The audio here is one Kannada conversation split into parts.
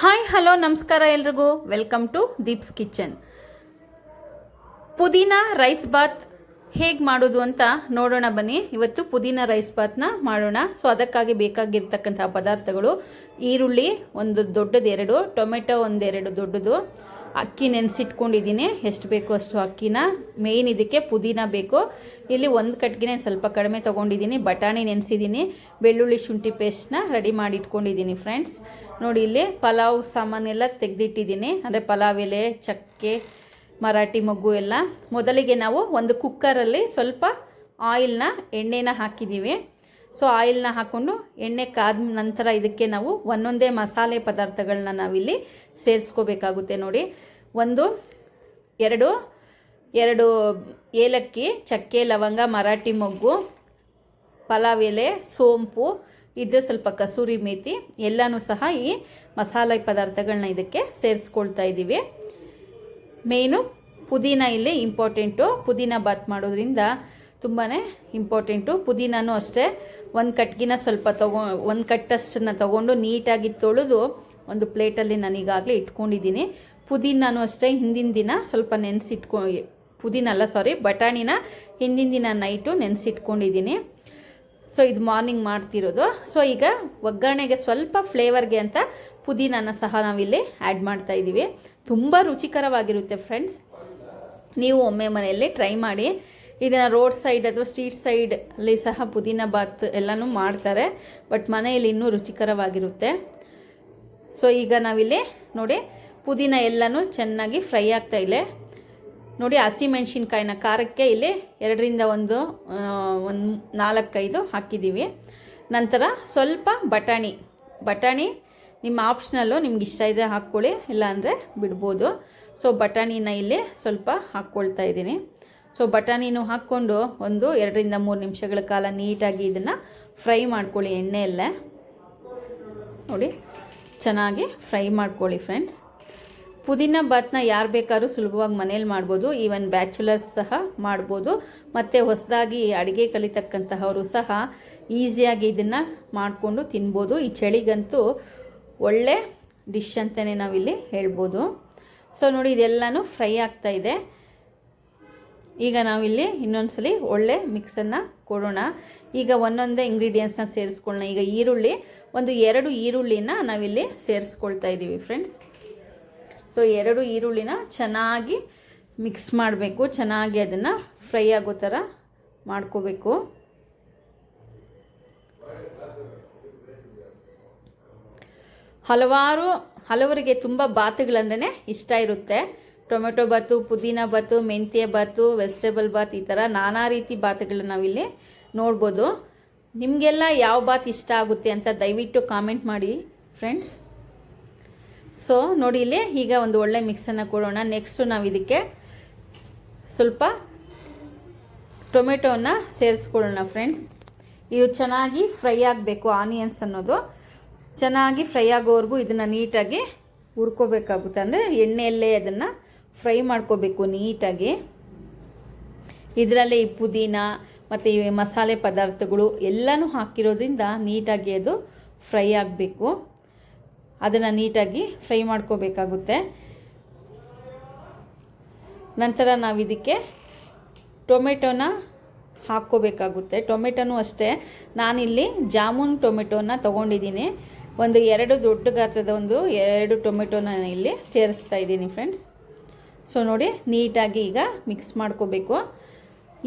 ಹಾಯ್ ಹಲೋ ನಮಸ್ಕಾರ ಎಲ್ರಿಗೂ. ವೆಲ್ಕಮ್ ಟು ದೀಪ್ಸ್ ಕಿಚನ್ ಪುದೀನ ರೈಸ್ ಬಾತ್ ಹೇಗೆ ಮಾಡೋದು ಅಂತ ನೋಡೋಣ ಬನ್ನಿ. ಇವತ್ತು ಪುದೀನ ರೈಸ್ ಬಾತ್ನ ಮಾಡೋಣ. ಸೊ ಅದಕ್ಕಾಗಿ ಬೇಕಾಗಿರ್ತಕ್ಕಂತಹ ಪದಾರ್ಥಗಳು ಈರುಳ್ಳಿ ಒಂದು ದೊಡ್ಡದು ಎರಡು, ಟೊಮೆಟೊ ಒಂದೆರಡು ದೊಡ್ಡದು. ಅಕ್ಕಿ ನೆನೆಸಿಟ್ಕೊಂಡಿದ್ದೀನಿ. ಎಷ್ಟು ಬೇಕು ಅಷ್ಟು ಅಕ್ಕಿನ. ಮೇಯ್ನ್ ಇದಕ್ಕೆ ಪುದೀನ ಬೇಕು. ಇಲ್ಲಿ ಒಂದು ಕಟ್ಗೆ ಸ್ವಲ್ಪ ಕಡಿಮೆ ತೊಗೊಂಡಿದ್ದೀನಿ. ಬಟಾಣಿ ನೆನೆಸಿದ್ದೀನಿ. ಬೆಳ್ಳುಳ್ಳಿ ಶುಂಠಿ ಪೇಸ್ಟ್ನ ರೆಡಿ ಮಾಡಿ ಇಟ್ಕೊಂಡಿದ್ದೀನಿ ಫ್ರೆಂಡ್ಸ್ ನೋಡಿ ಇಲ್ಲಿ ಪಲಾವ್ ಸಾಮಾನೆಲ್ಲ ತೆಗೆದಿಟ್ಟಿದ್ದೀನಿ. ಅಂದರೆ ಪಲಾವ್ ಎಲೆ, ಚಕ್ಕೆ, ಮರಾಠಿ ಮೊಗ್ಗು ಎಲ್ಲ. ಮೊದಲಿಗೆ ನಾವು ಒಂದು ಕುಕ್ಕರಲ್ಲಿ ಸ್ವಲ್ಪ ಆಯಿಲ್ನ ಎಣ್ಣೆನ ಹಾಕಿದ್ದೀವಿ ಸೊ ಆಯಿಲ್ನ ಹಾಕ್ಕೊಂಡು ಎಣ್ಣೆ ಕಾದ ನಂತರ ಇದಕ್ಕೆ ನಾವು ಒಂದೊಂದೇ ಮಸಾಲೆ ಪದಾರ್ಥಗಳನ್ನ ನಾವಿಲ್ಲಿ ಸೇರಿಸ್ಕೋಬೇಕಾಗುತ್ತೆ ನೋಡಿ. ಒಂದು, ಎರಡು ಎರಡು ಏಲಕ್ಕಿ, ಚಕ್ಕೆ, ಲವಂಗ, ಮರಾಠಿ ಮೊಗ್ಗು, ಪಲಾವ್ ಎಲೆ, ಸೋಂಪು, ಇದ್ರೆ ಸ್ವಲ್ಪ ಕಸೂರಿ ಮೇಥಿ ಎಲ್ಲನೂ ಸಹ ಈ ಮಸಾಲೆ ಪದಾರ್ಥಗಳನ್ನ ಇದಕ್ಕೆ ಸೇರಿಸ್ಕೊಳ್ತಾ ಇದ್ದೀವಿ ಮೇಯ್ನು ಪುದೀನ ಇಲ್ಲಿ ಇಂಪಾರ್ಟೆಂಟು. ಪುದೀನ ಬಾತ್ ಮಾಡೋದ್ರಿಂದ ತುಂಬಾ ಇಂಪಾರ್ಟೆಂಟು. ಪುದೀನೂ ಅಷ್ಟೇ. ಒಂದು ಕಟ್ಗಿನ ಸ್ವಲ್ಪ ತಗೊ, ಒಂದು ಕಟ್ಟಷ್ಟನ್ನು ತಗೊಂಡು ನೀಟಾಗಿ ತೊಳೆದು ಒಂದು ಪ್ಲೇಟಲ್ಲಿ ನಾನೀಗಾಗಲೇ ಇಟ್ಕೊಂಡಿದ್ದೀನಿ. ಪುದೀನನೂ ಅಷ್ಟೇ ಹಿಂದಿನ ದಿನ ಸ್ವಲ್ಪ ನೆನೆಸಿಟ್ಕೊ, ಪುದೀನ ಅಲ್ಲ ಸಾರಿ ಬಟಾಣಿನ ಹಿಂದಿನ ದಿನ ನೈಟು ನೆನೆಸಿಟ್ಕೊಂಡಿದ್ದೀನಿ. ಸೊ ಇದು ಮಾರ್ನಿಂಗ್ ಮಾಡ್ತಿರೋದು. ಸೊ ಈಗ ಒಗ್ಗರಣೆಗೆ ಸ್ವಲ್ಪ ಫ್ಲೇವರ್ಗೆ ಅಂತ ಪುದೀನನ ಸಹ ನಾವಿಲ್ಲಿ ಆ್ಯಡ್ ಮಾಡ್ತಾ ಇದ್ದೀವಿ. ತುಂಬ ರುಚಿಕರವಾಗಿರುತ್ತೆ ಫ್ರೆಂಡ್ಸ್ ನೀವು ಒಮ್ಮೆ ಮನೆಯಲ್ಲಿ ಟ್ರೈ ಮಾಡಿ. ಇದನ್ನು ರೋಡ್ ಸೈಡ್ ಅಥವಾ ಸ್ಟ್ರೀಟ್ ಸೈಡ್ ಅಲ್ಲಿ ಸಹ ಪುದೀನ ಬಾತ್ ಎಲ್ಲನೂ ಮಾಡ್ತಾರೆ. ಬಟ್ ಮನೆಯಲ್ಲಿ ಇನ್ನೂ ರುಚಿಕರವಾಗಿರುತ್ತೆ. ಸೊ ಈಗ ನಾವಿಲ್ಲಿ ನೋಡಿ ಪುದೀನ ಎಲ್ಲನೂ ಚೆನ್ನಾಗಿ ಫ್ರೈ ಆಗ್ತಾ ಇಲ್ಲೇ. ನೋಡಿ ಹಸಿಮೆಣ್ಸಿನ್ಕಾಯಿನ ಖಾರಕ್ಕೆ ಇಲ್ಲಿ ಎರಡರಿಂದ ಒಂದು ಒಂದು ನಾಲ್ಕೈದು ಹಾಕಿದ್ದೀವಿ. ನಂತರ ಸ್ವಲ್ಪ ಬಟಾಣಿ. ಬಟಾಣಿ ನಿಮ್ಮ ಆಪ್ಷನಲ್ಲು ನಿಮ್ಗೆ ಇಷ್ಟ ಇದೆ ಹಾಕ್ಕೊಳ್ಳಿ, ಇಲ್ಲಾಂದರೆ ಬಿಡ್ಬೋದು. ಸೊ, ಬಟಾಣಿನ ಇಲ್ಲಿ ಸ್ವಲ್ಪ ಹಾಕ್ಕೊಳ್ತಾ ಇದ್ದೀನಿ. ಸೊ, ಬಟಾಣಿನೂ ಹಾಕ್ಕೊಂಡು ಒಂದು ಎರಡರಿಂದ ಮೂರು ನಿಮಿಷಗಳ ಕಾಲ ನೀಟಾಗಿ ಇದನ್ನು ಫ್ರೈ ಮಾಡ್ಕೊಳ್ಳಿ ಎಣ್ಣೆಯಲ್ಲೇ. ನೋಡಿ, ಚೆನ್ನಾಗಿ ಫ್ರೈ ಮಾಡ್ಕೊಳ್ಳಿ ಫ್ರೆಂಡ್ಸ್. ಪುದೀನ ಬಾತ್ನ ಯಾರು ಬೇಕಾದ್ರೂ ಸುಲಭವಾಗಿ ಮನೇಲಿ ಮಾಡ್ಬೋದು ಈವನ್ ಬ್ಯಾಚುಲರ್ಸ್ ಸಹ ಮಾಡ್ಬೋದು, ಮತ್ತು ಹೊಸದಾಗಿ ಅಡುಗೆ ಕಲಿತಕ್ಕಂತಹವರು ಸಹ ಈಸಿಯಾಗಿ ಇದನ್ನು ಮಾಡಿಕೊಂಡು ತಿನ್ಬೋದು. ಈ ಚಳಿಗಂತೂ ಒಳ್ಳೆ ಡಿಶ್ ಅಂತಲೇ ನಾವಿಲ್ಲಿ ಹೇಳ್ಬೋದು. ಸೊ ನೋಡಿ ಇದೆಲ್ಲನೂ ಫ್ರೈ ಆಗ್ತಾ ಇದೆ. ಈಗ ನಾವಿಲ್ಲಿ ಇನ್ನೊಂದ್ಸಲಿ ಒಳ್ಳೆ ಮಿಕ್ಸನ್ನು ಕೊಡೋಣ. ಈಗ ಒಂದೊಂದೇ ಇಂಗ್ರೀಡಿಯೆಂಟ್ಸ್ನ ಸೇರಿಸ್ಕೊಳ್ಳೋಣ ಈಗ ಈರುಳ್ಳಿ, ಒಂದು ಎರಡು ಈರುಳ್ಳಿನ ನಾವಿಲ್ಲಿ ಸೇರಿಸ್ಕೊಳ್ತಾ ಇದ್ದೀವಿ ಫ್ರೆಂಡ್ಸ್ ಸೊ ಎರಡು ಈರುಳ್ಳಿನ ಚೆನ್ನಾಗಿ ಮಿಕ್ಸ್ ಮಾಡಬೇಕು. ಚೆನ್ನಾಗಿ ಅದನ್ನು ಫ್ರೈ ಆಗೋ ಥರ ಮಾಡ್ಕೋಬೇಕು. ಹಲವಾರು, ಹಲವರಿಗೆ ತುಂಬ ಬಾತುಗಳಂದ್ರೆ ಇಷ್ಟ ಇರುತ್ತೆ. ಟೊಮೆಟೊ ಬಾತು, ಪುದೀನ ಬಾತು, ಮೆಂತ್ಯ ಬಾತು ವೆಜಿಟೇಬಲ್ ಬಾತ್ ಈ ಥರ ನಾನಾ ರೀತಿ ಬಾತುಗಳನ್ನ ನಾವಿಲ್ಲಿ ನೋಡ್ಬೋದು. ನಿಮಗೆಲ್ಲ ಯಾವ ಬಾತ್ ಇಷ್ಟ ಆಗುತ್ತೆ ಅಂತ ದಯವಿಟ್ಟು ಕಾಮೆಂಟ್ ಮಾಡಿ ಫ್ರೆಂಡ್ಸ್ ಸೊ ನೋಡಿ ಇಲ್ಲಿ ಈಗ ಒಂದು ಒಳ್ಳೆ ಮಿಕ್ಸನ್ನು ಕೊಡೋಣ. ನೆಕ್ಸ್ಟು ನಾವು ಇದಕ್ಕೆ ಸ್ವಲ್ಪ ಟೊಮೆಟೋನ ಸೇರಿಸ್ಕೊಳ್ಳೋಣ ಫ್ರೆಂಡ್ಸ್ ಇದು ಚೆನ್ನಾಗಿ ಫ್ರೈ ಆಗಬೇಕು ಆನಿಯನ್ಸ್ ಅನ್ನೋದು. ಚೆನ್ನಾಗಿ ಫ್ರೈ ಆಗೋವರೆಗೂ ಇದನ್ನು ನೀಟಾಗಿ ಹುರ್ಕೋಬೇಕಾಗುತ್ತೆ. ಅಂದರೆ ಎಣ್ಣೆಯಲ್ಲೇ ಅದನ್ನು ಫ್ರೈ ಮಾಡ್ಕೋಬೇಕು ನೀಟಾಗಿ. ಇದರಲ್ಲೇ ಈ ಪುದೀನ ಮತ್ತು ಈ ಮಸಾಲೆ ಪದಾರ್ಥಗಳು ಎಲ್ಲನೂ ಹಾಕಿರೋದ್ರಿಂದ ನೀಟಾಗಿ ಅದು ಫ್ರೈ ಆಗಬೇಕು. ಅದನ್ನು ನೀಟಾಗಿ ಫ್ರೈ ಮಾಡ್ಕೋಬೇಕಾಗುತ್ತೆ. ನಂತರ ನಾವು ಇದಕ್ಕೆ ಟೊಮೆಟೊನ ಹಾಕ್ಕೋಬೇಕಾಗುತ್ತೆ. ಟೊಮೆಟೊನೂ ಅಷ್ಟೇ. ನಾನಿಲ್ಲಿ ಜಾಮೂನ್ ಟೊಮೆಟೊನ ತೊಗೊಂಡಿದ್ದೀನಿ. ಒಂದು ಎರಡು ದೊಡ್ಡ ಗಾತ್ರದ ಒಂದು ಎರಡು ಟೊಮೆಟೊನ ಇಲ್ಲಿ ಸೇರಿಸ್ತಾ ಇದ್ದೀನಿ ಫ್ರೆಂಡ್ಸ್. ಸೊ ನೋಡಿ, ನೀಟಾಗಿ ಈಗ ಮಿಕ್ಸ್ ಮಾಡ್ಕೋಬೇಕು.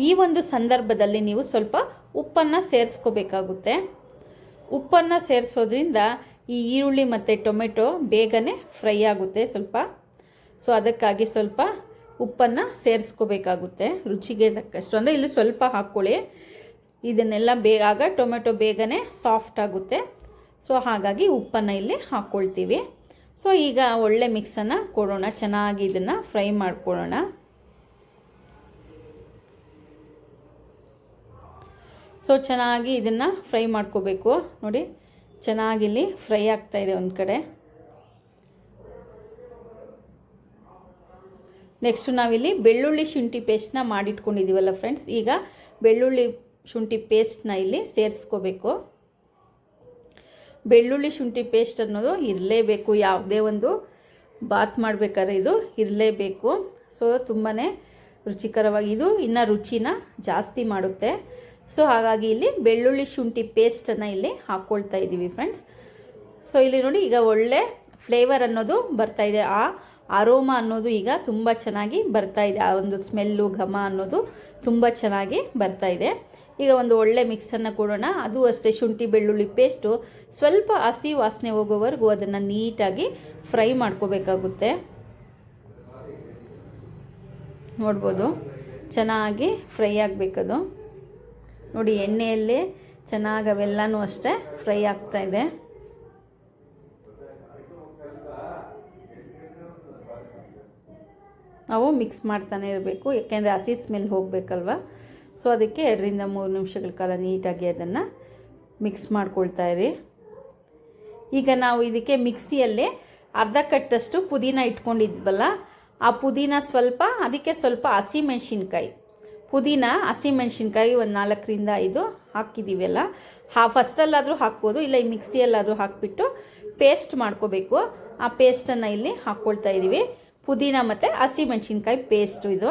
ಈ ಒಂದು ಸಂದರ್ಭದಲ್ಲಿ ನೀವು ಸ್ವಲ್ಪ ಉಪ್ಪನ್ನು ಸೇರಿಸ್ಕೋಬೇಕಾಗುತ್ತೆ. ಉಪ್ಪನ್ನು ಸೇರಿಸೋದ್ರಿಂದ ಈ ಈರುಳ್ಳಿ ಮತ್ತು ಟೊಮೆಟೊ ಬೇಗನೆ ಫ್ರೈ ಆಗುತ್ತೆ ಸ್ವಲ್ಪ. ಸೊ ಅದಕ್ಕಾಗಿ ಸ್ವಲ್ಪ ಉಪ್ಪನ್ನು ಸೇರಿಸ್ಕೋಬೇಕಾಗುತ್ತೆ. ರುಚಿಗೆ ತಕ್ಕಷ್ಟು. ಅಂದರೆ ಇಲ್ಲಿ ಸ್ವಲ್ಪ ಹಾಕ್ಕೊಳ್ಳಿ. ಇದನ್ನೆಲ್ಲ ಬೇಗ ಆಗ ಟೊಮೆಟೊ ಬೇಗನೆ ಸಾಫ್ಟ್ ಆಗುತ್ತೆ. ಸೊ ಹಾಗಾಗಿ ಉಪ್ಪನ್ನು ಇಲ್ಲಿ ಹಾಕ್ಕೊಳ್ತೀವಿ. ಸೊ ಈಗ ಒಳ್ಳೆ ಮಿಕ್ಸನ್ನು ಕೊಡೋಣ. ಚೆನ್ನಾಗಿ ಇದನ್ನು ಫ್ರೈ ಮಾಡ್ಕೊಳ್ಳೋಣ. ಸೊ ಚೆನ್ನಾಗಿ ಇದನ್ನು ಫ್ರೈ ಮಾಡ್ಕೋಬೇಕು. ನೋಡಿ ಚೆನ್ನಾಗಿಲ್ಲಿ ಫ್ರೈ ಆಗ್ತಾಯಿದೆ ಒಂದು ಕಡೆ. ನೆಕ್ಸ್ಟು ನಾವಿಲ್ಲಿ ಬೆಳ್ಳುಳ್ಳಿ ಶುಂಠಿ ಪೇಸ್ಟ್ನ ಮಾಡಿಟ್ಕೊಂಡಿದ್ದೀವಲ್ಲ ಫ್ರೆಂಡ್ಸ್ ಈಗ ಬೆಳ್ಳುಳ್ಳಿ ಶುಂಠಿ ಪೇಸ್ಟ್ನ ಇಲ್ಲಿ ಸೇರಿಸ್ಕೋಬೇಕು. ಬೆಳ್ಳುಳ್ಳಿ ಶುಂಠಿ ಪೇಸ್ಟ್ ಅನ್ನೋದು ಇರಲೇಬೇಕು, ಯಾವುದೇ ಒಂದು ಬಾತ್ ಮಾಡಬೇಕಾದ್ರೆ ಇದು ಇರಲೇಬೇಕು. ಸೊ ತುಂಬಾ ರುಚಿಕರವಾಗಿ ಇದು ಇನ್ನು ರುಚಿನ ಜಾಸ್ತಿ ಮಾಡುತ್ತೆ. ಸೊ ಹಾಗಾಗಿ ಇಲ್ಲಿ ಬೆಳ್ಳುಳ್ಳಿ ಶುಂಠಿ ಪೇಸ್ಟನ್ನು ಇಲ್ಲಿ ಹಾಕ್ಕೊಳ್ತಾ ಇದ್ದೀವಿ ಫ್ರೆಂಡ್ಸ್ ಸೊ ಇಲ್ಲಿ ನೋಡಿ ಈಗ ಒಳ್ಳೆ ಫ್ಲೇವರ್ ಅನ್ನೋದು ಬರ್ತಾ ಇದೆ. ಆ ಅರೋಮಾ ಅನ್ನೋದು ಈಗ ತುಂಬ ಚೆನ್ನಾಗಿ ಬರ್ತಾ ಇದೆ. ಆ ಒಂದು ಸ್ಮೆಲ್ಲು ಘಮ ಅನ್ನೋದು ತುಂಬ ಚೆನ್ನಾಗಿ ಬರ್ತಾ ಇದೆ. ಈಗ ಒಂದು ಒಳ್ಳೆ ಮಿಕ್ಸನ್ನು ಕೊಡೋಣ. ಅದು ಅಷ್ಟೇ ಶುಂಠಿ, ಬೆಳ್ಳುಳ್ಳಿ ಪೇಸ್ಟು ಸ್ವಲ್ಪ ಹಸಿ ವಾಸನೆ ಹೋಗೋವರೆಗೂ ಅದನ್ನು ನೀಟಾಗಿ ಫ್ರೈ ಮಾಡ್ಕೋಬೇಕಾಗುತ್ತೆ. ನೋಡ್ಬೋದು. ಚೆನ್ನಾಗಿ ಫ್ರೈ ಆಗಬೇಕದು. ನೋಡಿ, ಎಣ್ಣೆಯಲ್ಲಿ ಚೆನ್ನಾಗಿ ಅವೆಲ್ಲನೂ ಅಷ್ಟೇ ಫ್ರೈ ಆಗ್ತಾ ಇದೆ. ನಾವು ಮಿಕ್ಸ್ ಮಾಡ್ತಾನೆ ಇರಬೇಕು, ಯಾಕೆಂದರೆ ಹಸಿ ಸ್ಮೆಲ್ ಹೋಗಬೇಕಲ್ವ? ಸೊ, ಅದಕ್ಕೆ ಎರಡರಿಂದ ಮೂರು ನಿಮಿಷಗಳ ಕಾಲ ನೀಟಾಗಿ ಅದನ್ನು ಮಿಕ್ಸ್ ಮಾಡ್ಕೊಳ್ತಾ ಇರಿ. ಈಗ ನಾವು ಇದಕ್ಕೆ ಮಿಕ್ಸಿಯಲ್ಲಿ ಅರ್ಧ ಕಟ್ಟಷ್ಟು ಪುದೀನ ಇಟ್ಕೊಂಡಿದ್ವಲ್ಲ, ಆ ಪುದೀನ ಸ್ವಲ್ಪ, ಅದಕ್ಕೆ ಸ್ವಲ್ಪ ಹಸಿ ಮೆಣಸಿನ್ಕಾಯಿ. ಪುದೀನ, ಹಸಿ ಮೆಣಸಿನ್ಕಾಯಿ ಒಂದು ನಾಲ್ಕರಿಂದ ಐದು ಹಾಕಿದ್ದೀವಲ್ಲ ಹಾ, ಫಸ್ಟಲ್ಲಾದರೂ ಹಾಕ್ಬೋದು, ಇಲ್ಲ ಈ ಮಿಕ್ಸಿಯಲ್ಲಾದರೂ ಹಾಕಿಬಿಟ್ಟು ಪೇಸ್ಟ್ ಮಾಡ್ಕೋಬೇಕು. ಆ ಪೇಸ್ಟನ್ನು ಇಲ್ಲಿ ಹಾಕ್ಕೊಳ್ತಾ ಇದ್ದೀವಿ ಪುದೀನ ಮತ್ತು ಹಸಿ ಮೆಣಸಿನ್ಕಾಯಿ ಪೇಸ್ಟು ಇದು.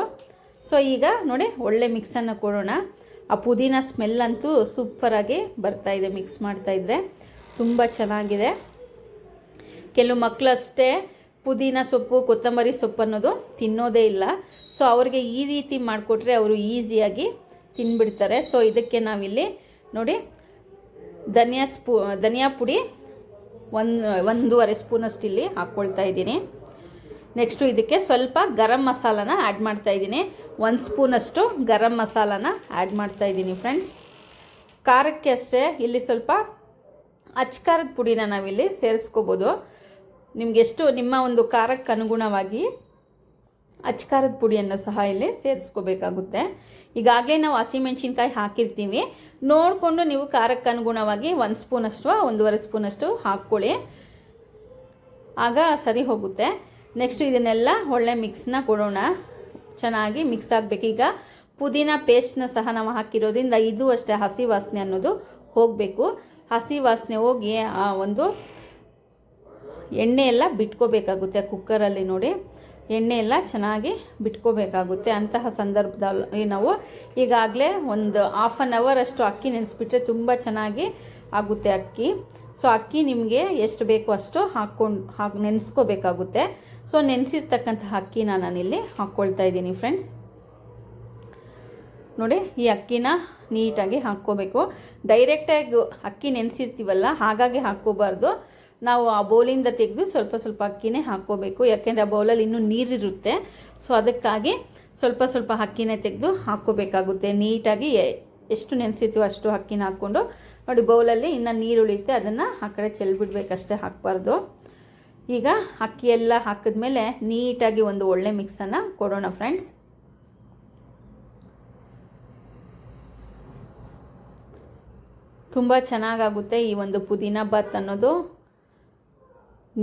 ಸೊ ಈಗ ನೋಡಿ, ಒಳ್ಳೆ ಮಿಕ್ಸನ್ನು ಕೊಡೋಣ. ಆ ಪುದೀನ ಸ್ಮೆಲ್ ಅಂತೂ ಸೂಪರಾಗಿ ಬರ್ತಾ ಇದೆ, ಮಿಕ್ಸ್ ಮಾಡ್ತಾ ಇದ್ರೆ. ತುಂಬ ಚೆನ್ನಾಗಿದೆ. ಕೆಲವು ಮಕ್ಕಳು ಅಷ್ಟೇ ಪುದೀನ ಸೊಪ್ಪು, ಕೊತ್ತಂಬರಿ ಸೊಪ್ಪು ಅನ್ನೋದು ತಿನ್ನೋದೇ ಇಲ್ಲ. ಸೊ ಅವ್ರಿಗೆ ಈ ರೀತಿ ಮಾಡಿಕೊಟ್ರೆ ಅವರು ಈಸಿಯಾಗಿ ತಿನ್ಬಿಡ್ತಾರೆ. ಸೊ ಇದಕ್ಕೆ ನಾವಿಲ್ಲಿ ನೋಡಿ, ಧನಿಯಾ ಸ್ಪೂ, ಧನಿಯಾ ಪುಡಿ ಒಂದು, ಒಂದೂವರೆ ಸ್ಪೂನಷ್ಟು ಇಲ್ಲಿ ಹಾಕ್ಕೊಳ್ತಾ ಇದ್ದೀನಿ. ನೆಕ್ಸ್ಟು ಇದಕ್ಕೆ ಸ್ವಲ್ಪ ಗರಂ ಮಸಾಲಾನ ಆ್ಯಡ್ ಮಾಡ್ತಾ ಇದ್ದೀನಿ. ಒಂದು ಸ್ಪೂನಷ್ಟು ಗರಂ ಮಸಾಲಾನ ಆ್ಯಡ್ ಮಾಡ್ತಾ ಇದ್ದೀನಿ ಫ್ರೆಂಡ್ಸ್ ಖಾರಕ್ಕೆ ಅಷ್ಟೇ, ಇಲ್ಲಿ ಸ್ವಲ್ಪ ಅಚ್ಕಾರದ ಪುಡಿನ ನಾವಿಲ್ಲಿ ಸೇರಿಸ್ಕೋಬೋದು. ನಿಮ್ಗೆ ಎಷ್ಟು ನಿಮ್ಮ ಒಂದು ಖಾರಕ್ಕೆ ಅನುಗುಣವಾಗಿ ಅಚ್ಕಾರದ ಪುಡಿಯನ್ನು ಸಹ ಇಲ್ಲಿ ಸೇರಿಸ್ಕೋಬೇಕಾಗುತ್ತೆ. ಈಗಾಗಲೇ ನಾವು ಹಸಿಮೆಣ್ಸಿನ್ಕಾಯಿ ಹಾಕಿರ್ತೀವಿ. ನೋಡಿಕೊಂಡು ನೀವು ಖಾರಕ್ಕೆ ಅನುಗುಣವಾಗಿ ಒಂದು ಸ್ಪೂನಷ್ಟು, ಒಂದೂವರೆ ಸ್ಪೂನಷ್ಟು ಹಾಕ್ಕೊಳ್ಳಿ. ಆಗ ಸರಿ ಹೋಗುತ್ತೆ. ನೆಕ್ಸ್ಟ್ ಇದನ್ನೆಲ್ಲ ಒಳ್ಳೆ ಮಿಕ್ಸ್ನ ಕೊಡೋಣ. ಚೆನ್ನಾಗಿ ಮಿಕ್ಸ್ ಆಗಬೇಕು. ಈಗ ಪುದೀನ ಪೇಸ್ಟ್ನ ಸಹ ನಾವು ಹಾಕಿರೋದ್ರಿಂದ ಇದು ಅಷ್ಟೇ ಹಸಿ ವಾಸನೆ ಅನ್ನೋದು ಹೋಗಬೇಕು. ಹಸಿ ವಾಸನೆ ಹೋಗಿ ಆ ಒಂದು ಎಣ್ಣೆ ಎಲ್ಲ ಬಿಟ್ಕೋಬೇಕಾಗುತ್ತೆ ಕುಕ್ಕರಲ್ಲಿ ನೋಡಿ. ಎಣ್ಣೆ ಎಲ್ಲ ಚೆನ್ನಾಗಿ ಬಿಟ್ಕೋಬೇಕಾಗುತ್ತೆ ಅಂತಹ ಸಂದರ್ಭದಲ್ಲಿ ನಾವು ಈಗಾಗಲೇ ಒಂದು ಹಾಫ್ ಆನ್ ಅವರ್ ಅಷ್ಟು ಅಕ್ಕಿ ನೆನೆಸ್ಬಿಟ್ರೆ ತುಂಬ ಚೆನ್ನಾಗಿ ಆಗುತ್ತೆ ಅಕ್ಕಿ. ಸೊ ಅಕ್ಕಿ ನಿಮಗೆ ಎಷ್ಟು ಬೇಕೋ ಅಷ್ಟು ಹಾಕ್ಕೊಂಡು ಹಾಕಿ ನೆನೆಸ್ಕೋಬೇಕಾಗುತ್ತೆ. ಸೊ ನೆನೆಸಿರ್ತಕ್ಕಂತಹ ಅಕ್ಕಿನ ನಾನಿಲ್ಲಿ ಹಾಕ್ಕೊಳ್ತಾ ಇದ್ದೀನಿ ಫ್ರೆಂಡ್ಸ್ ನೋಡಿ, ಈ ಅಕ್ಕಿನ ನೀಟಾಗಿ ಹಾಕ್ಕೋಬೇಕು. ಡೈರೆಕ್ಟಾಗಿ ಅಕ್ಕಿ ನೆನೆಸಿರ್ತೀವಲ್ಲ, ಹಾಗಾಗಿ ಹಾಕ್ಕೋಬಾರ್ದು. ನಾವು ಆ ಬೌಲಿಂದ ತೆಗೆದು ಸ್ವಲ್ಪ ಸ್ವಲ್ಪ ಅಕ್ಕಿನೇ ಹಾಕ್ಕೋಬೇಕು. ಯಾಕೆಂದರೆ ಆ ಬೌಲಲ್ಲಿ ಇನ್ನೂ ನೀರಿರುತ್ತೆ. ಸೊ ಅದಕ್ಕಾಗಿ ಸ್ವಲ್ಪ ಸ್ವಲ್ಪ ಅಕ್ಕಿನೇ ತೆಗೆದು ಹಾಕ್ಕೋಬೇಕಾಗುತ್ತೆ. ನೀಟಾಗಿ ಎಷ್ಟು ನೆನೆಸಿತು ಅಷ್ಟು ಅಕ್ಕಿನ ಹಾಕ್ಕೊಂಡು. ನೋಡಿ, ಬೌಲಲ್ಲಿ ಇನ್ನು ನೀರು ಉಳಿಯುತ್ತೆ. ಅದನ್ನು ಆ ಕಡೆ ಚೆಲ್ಬಿಡ್ಬೇಕಷ್ಟೇ ಹಾಕಬಾರ್ದು. ಈಗ ಅಕ್ಕಿ ಎಲ್ಲ ಹಾಕಿದ್ಮೇಲೆ ನೀಟಾಗಿ ಒಂದು ಒಳ್ಳೆ ಮಿಕ್ಸನ್ನು ಕೊಡೋಣ ಫ್ರೆಂಡ್ಸ್ ತುಂಬ ಚೆನ್ನಾಗಾಗುತ್ತೆ ಈ ಒಂದು ಪುದೀನ ಬಾತ್ ಅನ್ನೋದು.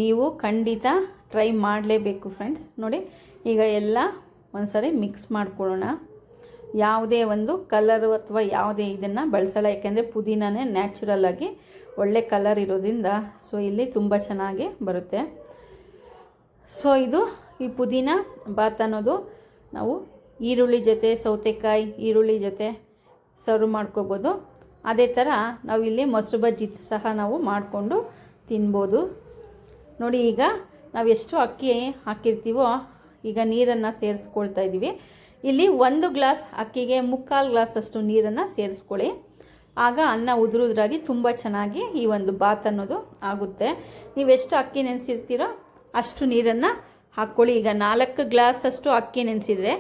ನೀವು ಖಂಡಿತ ಟ್ರೈ ಮಾಡಲೇಬೇಕು ಫ್ರೆಂಡ್ಸ್ ನೋಡಿ, ಈಗ ಎಲ್ಲ ಒಂದ್ಸರಿ ಮಿಕ್ಸ್ ಮಾಡ್ಕೊಳ್ಳೋಣ. ಯಾವುದೇ ಒಂದು ಕಲರು ಅಥವಾ ಯಾವುದೇ ಇದನ್ನು ಬಳಸಲ್ಲ, ಯಾಕೆಂದರೆ ಪುದೀನನೇ ನ್ಯಾಚುರಲ್ ಆಗಿ ಒಳ್ಳೆ ಕಲರ್ ಇರೋದ್ರಿಂದ ಸೊ ಇಲ್ಲಿ ತುಂಬ ಚೆನ್ನಾಗಿ ಬರುತ್ತೆ. ಸೊ ಇದು ಈ ಪುದೀನ ಬಾತ್ ಅನ್ನೋದು ನಾವು ಈರುಳ್ಳಿ ಜೊತೆ, ಸೌತೆಕಾಯಿ ಈರುಳ್ಳಿ ಜೊತೆ ಸರ್ವ್ ಮಾಡ್ಕೋಬೋದು. ಅದೇ ಥರ ನಾವು ಇಲ್ಲಿ ಮೊಸರು ಬಜ್ಜಿ ಸಹ ನಾವು ಮಾಡಿಕೊಂಡು ತಿನ್ಬೋದು. ನೋಡಿ ಈಗ ನಾವು ಎಷ್ಟು ಅಕ್ಕಿ ಹಾಕಿರ್ತೀವೋ, ಈಗ ನೀರನ್ನು ಸೇರಿಸ್ಕೊಳ್ತಾ ಇದ್ದೀವಿ ಇಲ್ಲಿ ಒಂದು ಗ್ಲಾಸ್ ಅಕ್ಕಿಗೆ ಮುಕ್ಕಾಲು ಗ್ಲಾಸ್ ಅಷ್ಟು ನೀರನ್ನು ಸೇರಿಸ್ಕೊಳ್ಳಿ. ಆಗ ಅನ್ನ ಉದುರುದ್ರಾಗಿ ತುಂಬ ಚೆನ್ನಾಗಿ ಈ ಒಂದು ಬಾತ್ ಅನ್ನೋದು ಆಗುತ್ತೆ. ನೀವೆಷ್ಟು ಅಕ್ಕಿ ನೆನೆಸಿರ್ತೀರೋ ಅಷ್ಟು ನೀರನ್ನು ಹಾಕ್ಕೊಳ್ಳಿ ಈಗ ನಾಲ್ಕು ಗ್ಲಾಸಷ್ಟು ಅಕ್ಕಿ ನೆನೆಸಿದರೆ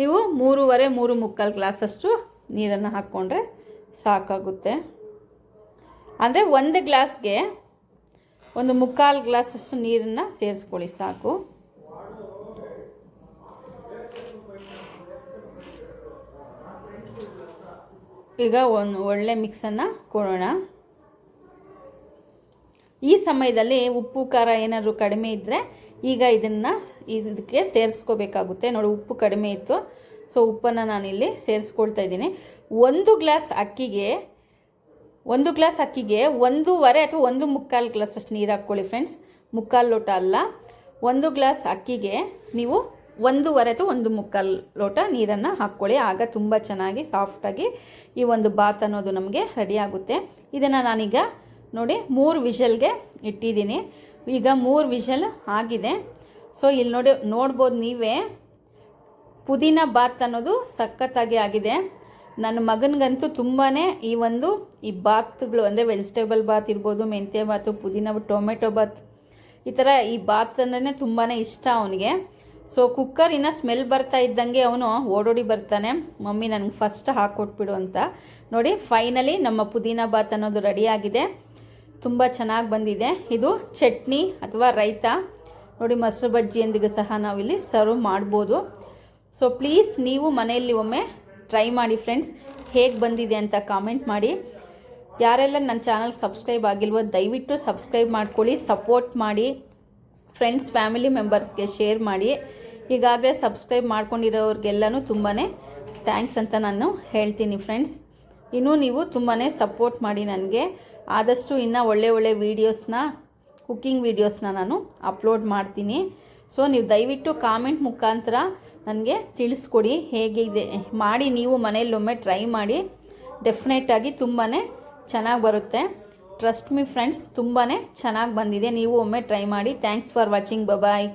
ನೀವು ಮೂರುವರೆ, ಮೂರು ಮುಕ್ಕಾಲು ಗ್ಲಾಸಷ್ಟು ನೀರನ್ನು ಹಾಕ್ಕೊಂಡ್ರೆ ಸಾಕಾಗುತ್ತೆ. ಅಂದರೆ ಒಂದು ಗ್ಲಾಸ್ಗೆ ಒಂದು ಮುಕ್ಕಾಲು ಗ್ಲಾಸಷ್ಟು ನೀರನ್ನು ಸೇರಿಸ್ಕೊಳ್ಳಿ, ಸಾಕು. ಈಗ ಒಂದು ಒಳ್ಳೆ ಮಿಕ್ಸನ್ನು ಕೊಡೋಣ. ಈ ಸಮಯದಲ್ಲಿ ಉಪ್ಪು, ಖಾರ ಏನಾದರೂ ಕಡಿಮೆ ಇದ್ದರೆ ಈಗ ಇದನ್ನು ಇದಕ್ಕೆ ಸೇರಿಸ್ಕೋಬೇಕಾಗುತ್ತೆ. ನೋಡಿ, ಉಪ್ಪು ಕಡಿಮೆ ಇತ್ತು. ಸೊ, ಉಪ್ಪನ್ನು ನಾನಿಲ್ಲಿ ಸೇರಿಸ್ಕೊಳ್ತಾ ಇದ್ದೀನಿ. ಒಂದು ಗ್ಲಾಸ್ ಅಕ್ಕಿಗೆ ಒಂದು ಗ್ಲಾಸ್ ಅಕ್ಕಿಗೆ ಒಂದೂವರೆ ಅಥವಾ ಒಂದು ಮುಕ್ಕಾಲು ಗ್ಲಾಸ್ ಅಷ್ಟು ನೀರು ಹಾಕ್ಕೊಳ್ಳಿ ಫ್ರೆಂಡ್ಸ್ ಮುಕ್ಕಾಲು ಲೋಟ ಅಲ್ಲ. ಒಂದು ಗ್ಲಾಸ್ ಅಕ್ಕಿಗೆ ನೀವು ಒಂದೂವರೆ ಅಥವಾ ಒಂದು ಮುಕ್ಕಾಲು ಲೋಟ ನೀರನ್ನು ಹಾಕ್ಕೊಳ್ಳಿ. ಆಗ ತುಂಬ ಚೆನ್ನಾಗಿ ಸಾಫ್ಟಾಗಿ ಈ ಒಂದು ಬಾತ್ ಅನ್ನೋದು ನಮಗೆ ರೆಡಿ ಆಗುತ್ತೆ. ಇದನ್ನು ನಾನೀಗ ನೋಡಿ ಮೂರು ವಿಷಲ್ಗೆ ಇಟ್ಟಿದ್ದೀನಿ. ಈಗ ಮೂರು ವಿಷಲ್ ಆಗಿದೆ. ಸೊ ಇಲ್ಲಿ ನೋಡಿ, ನೋಡ್ಬೋದು ನೀವೇ. ಪುದೀನ ಬಾತ್ ಅನ್ನೋದು ಸಖತ್ತಾಗಿ ಆಗಿದೆ. ನನ್ನ ಮಗನಿಗಂತೂ ತುಂಬಾ ಈ ಒಂದು, ಈ ಬಾತ್ಗಳು, ಅಂದರೆ ವೆಜಿಟೇಬಲ್ ಬಾತ್ ಇರ್ಬೋದು, ಮೆಂತ್ಯ ಬಾತು, ಪುದೀನ ಟೊಮೆಟೊ ಬಾತ್, ಈ ಥರ ಈ ಬಾತ್ ಅಂದ್ರೆ ತುಂಬಾ ಇಷ್ಟ ಅವನಿಗೆ. ಸೊ ಕುಕ್ಕರಿನ ಸ್ಮೆಲ್ ಬರ್ತಾ ಇದ್ದಂಗೆ ಅವನು ಓಡೋಡಿ ಬರ್ತಾನೆ. ಮಮ್ಮಿ, ನನಗೆ ಫಸ್ಟ್ ಹಾಕ್ಕೊಟ್ಬಿಡು ಅಂತ. ನೋಡಿ ಫೈನಲಿ ನಮ್ಮ ಪುದೀನ ಬಾತ್ ಅನ್ನೋದು ರೆಡಿಯಾಗಿದೆ ತುಂಬ ಚೆನ್ನಾಗಿ ಬಂದಿದೆ. ಇದು ಚಟ್ನಿ ಅಥವಾ ರೈತ. ನೋಡಿ, ಮೊಸರು ಬಜ್ಜಿಯೊಂದಿಗೆ ಸಹ ನಾವಿಲ್ಲಿ ಸರ್ವ್ ಮಾಡ್ಬೋದು. ಸೊ ಪ್ಲೀಸ್ ನೀವು ಮನೆಯಲ್ಲಿ ಒಮ್ಮೆ ಟ್ರೈ ಮಾಡಿ ಫ್ರೆಂಡ್ಸ್ ಹೇಗೆ ಬಂದಿದೆ ಅಂತ ಕಾಮೆಂಟ್ ಮಾಡಿ. ಯಾರೆಲ್ಲ ನನ್ನ ಚಾನಲ್ ಸಬ್ಸ್ಕ್ರೈಬ್ ಆಗಿಲ್ವೋ, ದಯವಿಟ್ಟು ಸಬ್ಸ್ಕ್ರೈಬ್ ಮಾಡ್ಕೊಳ್ಳಿ ಸಪೋರ್ಟ್ ಮಾಡಿ ಫ್ರೆಂಡ್ಸ್ ಫ್ಯಾಮಿಲಿ ಮೆಂಬರ್ಸ್ಗೆ ಶೇರ್ ಮಾಡಿ. ಈಗಾಗಲೇ ಸಬ್ಸ್ಕ್ರೈಬ್ ಮಾಡ್ಕೊಂಡಿರೋರಿಗೆಲ್ಲನೂ ತುಂಬಾ ಥ್ಯಾಂಕ್ಸ್ ಅಂತ ನಾನು ಹೇಳ್ತೀನಿ ಫ್ರೆಂಡ್ಸ್ ಇನ್ನೂ ನೀವು ತುಂಬಾ ಸಪೋರ್ಟ್ ಮಾಡಿ ನನಗೆ. ಆದಷ್ಟು ಇನ್ನೂ ಒಳ್ಳೆ ಒಳ್ಳೆ ವೀಡಿಯೋಸ್ನ ಕುಕ್ಕಿಂಗ್ ವೀಡಿಯೋಸ್ನ ನಾನು ಅಪ್ಲೋಡ್ ಮಾಡ್ತೀನಿ. ಸೊ ನೀವು ದಯವಿಟ್ಟು ಕಾಮೆಂಟ್ ಮುಖಾಂತರ ನನಗೆ ತಿಳಿಸ್ಕೊಡಿ. ಹೇಗೆ ಇದೆ? ಮಾಡಿ, ನೀವು ಮನೆಯಲ್ಲೊಮ್ಮೆ ಟ್ರೈ ಮಾಡಿ. ಡೆಫಿನೆಟಾಗಿ ತುಂಬಾ ಚೆನ್ನಾಗಿ ಬರುತ್ತೆ. ಟ್ರಸ್ಟ್ ಮೀ ಫ್ರೆಂಡ್ಸ್ ತುಂಬಾ ಚೆನ್ನಾಗಿ ಬಂದಿದೆ. ನೀವು ಒಮ್ಮೆ ಟ್ರೈ ಮಾಡಿ. Thanks for watching bye-bye